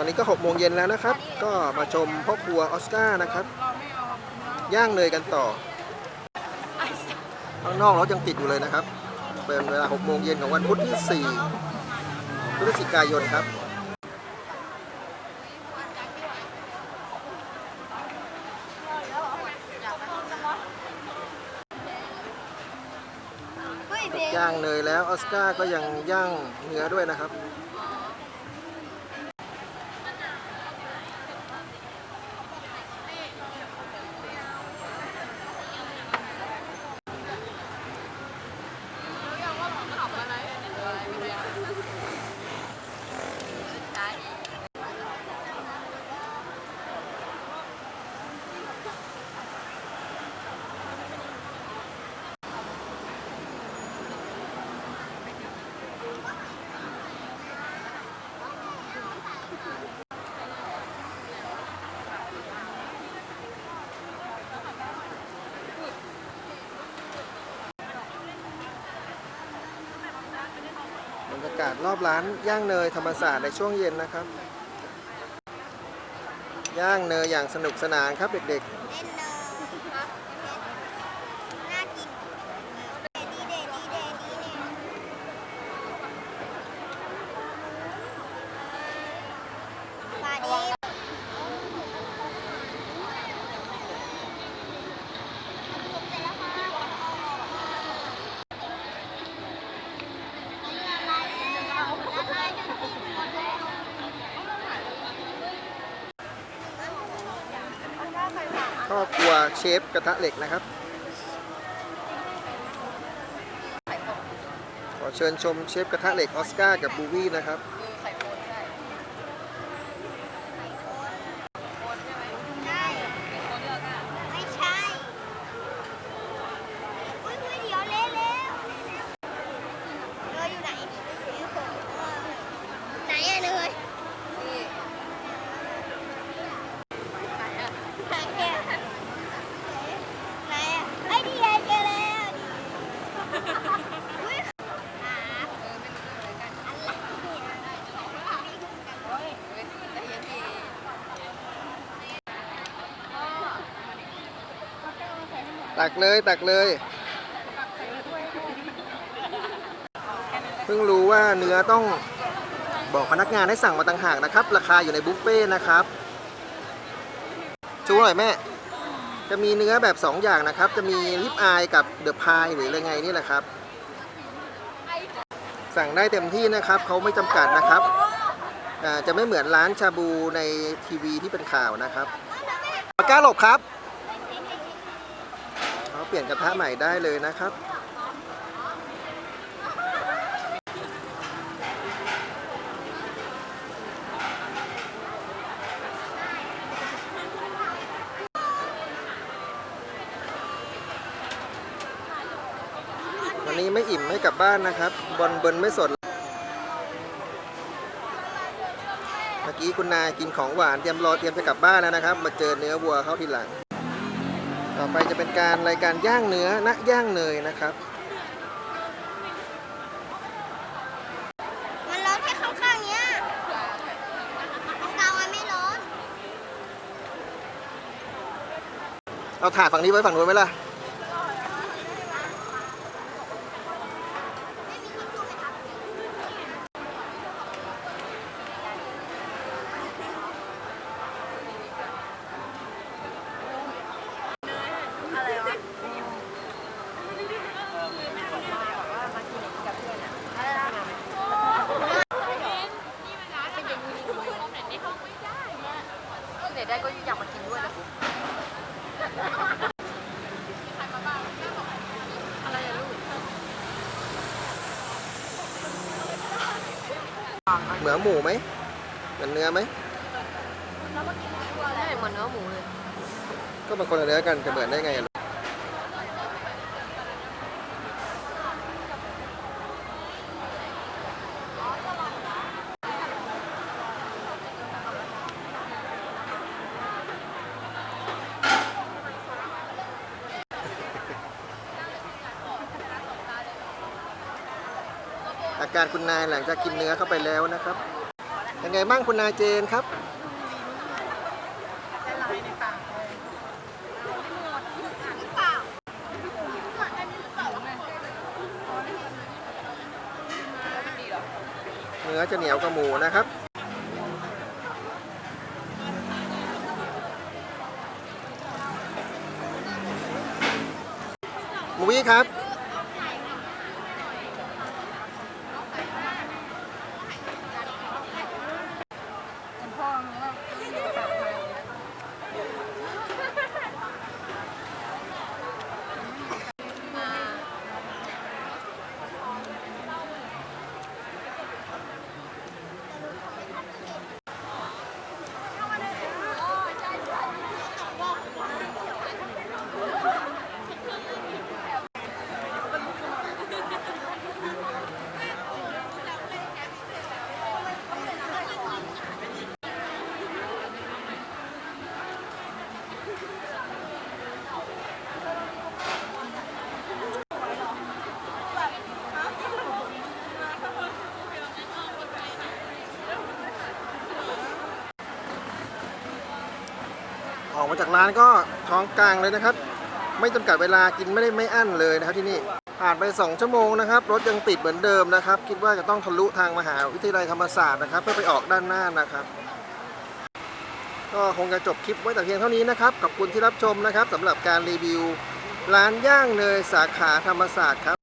ตอนนี้ก็6โมงเย็นแล้วนะครับ ก็มาชมพ่อครัวออสการ์นะครับ ย่างเนยกันต่อ ข้างนอกรถยังติดอยู่เลยนะครับ เป็นเวลา6โมงเย็นของวันพุธที่ 4 พฤศจิกายนครับย่างเนยแล้วออสการ์ก็ยังย่างเนื้อด้วยนะครับ รรยากาศรอบร้านย่างเนยธรรมศาสตร์ในช่วงเย็นนะครับ ย่างเนยอย่างสนุกสนานครับเด็กๆล่นเนยน่ากินดีเดดีเดดีเดปลาดี ๆ ครอบครัวเชฟกระทะเหล็กนะครับ ขอเชิญชมเชฟกระทะเหล็กออสการ์กับบูวี่นะครับ ใช่ไม่ใช่อุ้ยอุ้ยเดี๋ยวเละแล้วเนยอยู่ไหนไหนอะเนยไหนอะไหนอะไอ้ยดีไอเจอแล้วอุ้ยครับอะไรเนี่ย ตักเลยตักเลย เพิ่งรู้ว่าเนื้อต้องบอกพนักงานให้สั่งมาต่างหากนะครับ ราคาอยู่ในบุฟเฟ่ต์นะครับชูหน่อยแม่ จะมีเนื้อแบบ 2 อย่างนะครับ จะมีลิปอายกับเดอะพายหรืออะไรไงนี่แหละครับ สั่งได้เต็มที่นะครับเขาไม่จำกัดนะครับจะไม่เหมือนร้านชาบูในทีวีที่เป็นข่าวนะครับปากกาหลบครับ เปลี่ยนกระทะใหม่ได้เลยนะครับ วันนี้ไม่อิ่มไม่กลับบ้านนะครับ บอลเบิร์นไม่สนเมื่อกี้คุณนายกินของหวานเตรียมรอเตรียมจะกลับบ้านแล้วนะครับ มาเจอเนื้อวัวเข้าทีหลัง ต่อไปจะเป็นการรายการย่างเนื้อณย่างเนยนะครับ มันร้อนแค่ข้างๆเนี้ยตรงกลางมันไม่ร้อน เอาถาดฝั่งนี้ไว้ฝั่งนู้นไหมล่ะ เด็ดได้ก็อยากมากินด้วยนะอะไรอะลูก เหมือนหมูไหมเหมือนเนื้อไหมใช่เหมือนเนื้อหมูเลย ก็มันคนละเนื้อกันจะเหมือนได้ไงอะ การคุณนายหลังจากกินเนื้อเข้าไปแล้วนะครับยังไงบ้างคุณนายเจนครับเนื้อจะเหนียวกับหมูนะครับหมูวี่ครับ ออกมาจากร้านก็ท้องกลางเลยนะครับ ไม่จำกัดเวลากินไม่ได้ไม่อั้นเลยนะครับที่นี่ผ่านไป 2 ชั่วโมงนะครับรถยังติดเหมือนเดิมนะครับ คิดว่าจะต้องทะลุทางมหาวิทยาลัยธรรมศาสตร์นะครับ เพื่อไปออกด้านหน้านะครับ ก็คงจะจบคลิปไว้แต่เพียงเท่านี้นะครับขอบคุณที่รับชมนะครับสำหรับการรีวิว ร้านย่างเนยสาขาธรรมศาสตร์ครับ